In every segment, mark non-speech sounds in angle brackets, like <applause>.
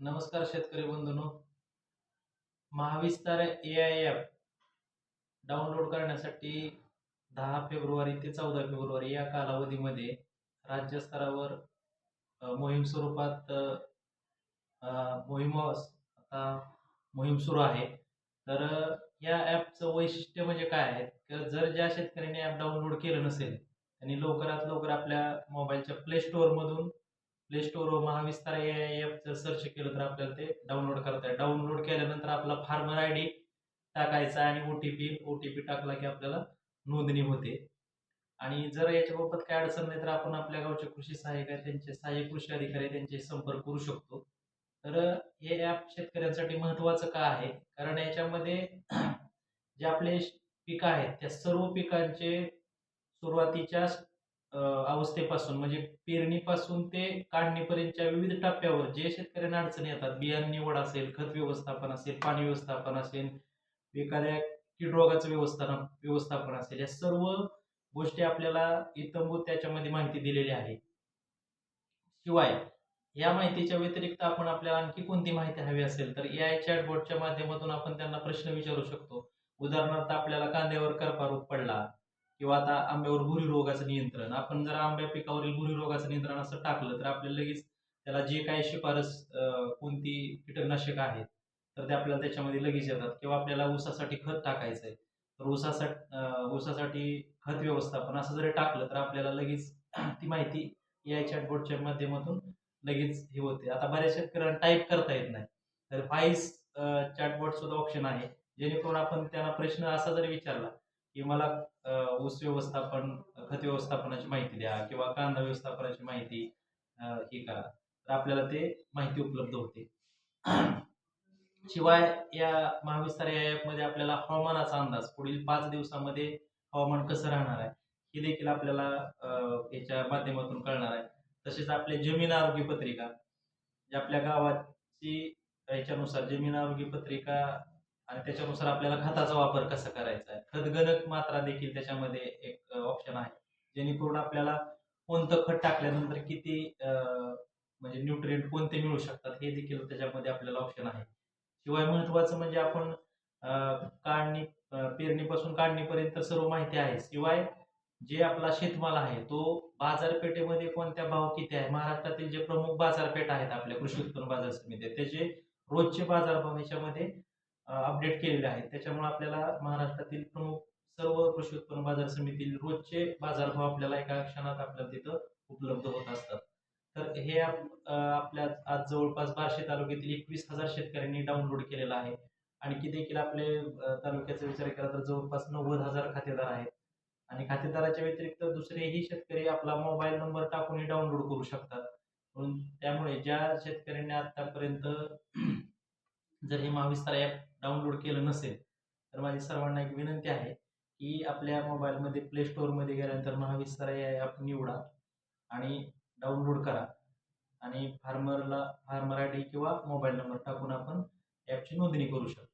नमस्कार शेतकरी बंधूंनो. Mahavistar A I app download करण्यासाठी दहा फेब्रुवारी ते चौदा फेब्रुवारी या कालावधीमध्ये राज्यस्तरावर मोहीम स्वरूपात मोहीम आता मोहीम सुरू आहे. तर या ॲपचं वैशिष्ट्य म्हणजे काय आहे? तर जर ज्या शेतकऱ्यांनी ॲप डाउनलोड केलं नसेल त्यांनी लवकरात लवकर आपल्या मोबाईलच्या प्ले स्टोअरमधून प्ले स्टोर महाविस्तार या ॲपचं सर्च केलं तर आपल्याला ते डाउनलोड करता येईल. डाउनलोड केल्यानंतर आपला फार्मर आय डी टाकायचा आणि O T P O T P टाकला की आपल्याला नोंदणी होते. आणि जर याच्याबाबत काय अडचण नाही तर आपण आपल्या गावचे कृषी सहाय्यक आहे त्यांचे सहाय्यक कृषी अधिकारी त्यांचे संपर्क करू शकतो. तर हे ॲप शेतकऱ्यांसाठी महत्त्वाचं का आहे? कारण याच्यामध्ये <clears throat> जे आपले पिकं आहेत त्या सर्व पिकांचे सुरुवातीच्या अवस्थेपासून म्हणजे पेरणीपासून ते काढणीपर्यंतच्या विविध टप्प्यावर जे शेतकऱ्यांना अडचणी येतात बियाणे निवड असेल खत व्यवस्थापन असेल पाणी व्यवस्थापन असेल एखाद्या कीड रोगाचं व्यवस्थापन व्यवस्थापन असेल या सर्व गोष्टी आपल्याला इतंभूत त्याच्यामध्ये माहिती दिलेली आहे. शिवाय या माहितीच्या व्यतिरिक्त आपण आपल्याला आणखी कोणती माहिती हवी असेल तर या आय चॅटबॉटच्या माध्यमातून आपण त्यांना प्रश्न विचारू शकतो. उदाहरणार्थ आपल्याला कांद्यावर करपा रोग पडला किंवा आता आंब्यावर भुरी रोगाचं नियंत्रण आपण जर आंब्या पिकावरील भुरी रोगाचं नियंत्रण असं टाकलं तर आपल्याला लगेच त्याला जे काही शिफारस कोणती कीटकनाशक आहेत तर ते आपल्याला त्याच्यामध्ये लगेच येतात. किंवा आपल्याला ऊसासाठी खत टाकायचं आहे तर ऊसासाठी ऊसासाठी खत व्यवस्थापन असं जरी टाकलं तर आपल्याला लगेच <clears throat> ती माहिती ए आय माध्यमातून लगेच हे होते. आता बऱ्याच शेतकऱ्यांना टाईप करता येत नाही. तर व्हाईस चॅटबॉट सुद्धा ऑप्शन आहे. जेणेकरून आपण त्यांना प्रश्न असा जरी विचारला की मला ऊस व्यवस्थापन खत व्यवस्थापनाची माहिती द्या किंवा कांदा व्यवस्थापनाची माहिती हे करा. तर आपल्याला ते माहिती उपलब्ध होते. शिवाय या महाविस्तार या ॲपमध्ये आपल्याला हवामानाचा अंदाज पुढील पाच दिवसामध्ये हवामान कसं राहणार आहे हे देखील आपल्याला याच्या माध्यमातून कळणार आहे. तसेच आपले जमीन आरोग्य पत्रिका जे आपल्या गावाची याच्यानुसार जमीन आरोग्य पत्रिका आणि त्याच्यानुसार आपल्याला खताचा वापर कसा करायचा आहे? खतगणक मात्रा देखील त्याच्यामध्ये एक ऑप्शन आहे. जेणेकरून आपल्याला कोणतं खत टाकल्यानंतर किती अं, म्हणजे न्यूट्रिएंट कोणते मिळू शकतात हे देखील त्याच्यामध्ये आपल्याला ऑप्शन आहे. शिवाय महत्वाचं म्हणजे आपण काढणी पेरणीपासून काढणीपर्यंत सर्व माहिती आहे. शिवाय जे आपला शेतमाल आहे तो बाजारपेठेमध्ये कोणत्या भाव किती आहे? महाराष्ट्रातील जे प्रमुख बाजारपेठ आहेत आपल्या कृषी उत्पन्न बाजार समिती त्याचे रोजचे बाजारभाव याच्यामध्ये अपडेट केलेले आहेत. त्याच्यामुळे आपल्याला महाराष्ट्रातील प्रमुख सर्व कृषी उत्पन्न बाजार समितीतील रोजचे बाजारभाव आपल्याला एका क्षणात आपल्याला तिथं उपलब्ध होत असतात. तर हे आप- आपल्या आज जवळपास बार्शी तालुक्यातील एकवीस हजार शेतकऱ्यांनी डाउनलोड केलेलं आहे. आणखी देखील आपले तालुक्याचा विचार केला तर जवळपास नव्वद हजार खातेदार आहेत. आणि खातेदाराच्या व्यतिरिक्त दुसरेही शेतकरी आपला मोबाईल नंबर टाकूनही डाउनलोड करू शकतात. म्हणून त्यामुळे ज्या शेतकऱ्यांनी आतापर्यंत जर हे महाविस्तार ॲप डाउनलोड केलं नसेल तर माझी सर्वांना एक विनंती आहे की आपल्या मोबाईलमध्ये प्ले स्टोअरमध्ये गेल्यानंतर महाविस्तार या ॲप निवडा आणि डाउनलोड करा. आणि फार्मरला फार्मर आय डी किंवा मोबाईल नंबर टाकून आपण ॲपची नोंदणी करू शकतो.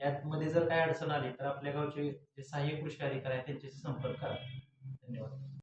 ॲपमध्ये जर काय अडचण आली तर आपल्या गावचे जे सहाय्यक कृषी अधिकारी आहेत त्यांच्याशी संपर्क करा. धन्यवाद.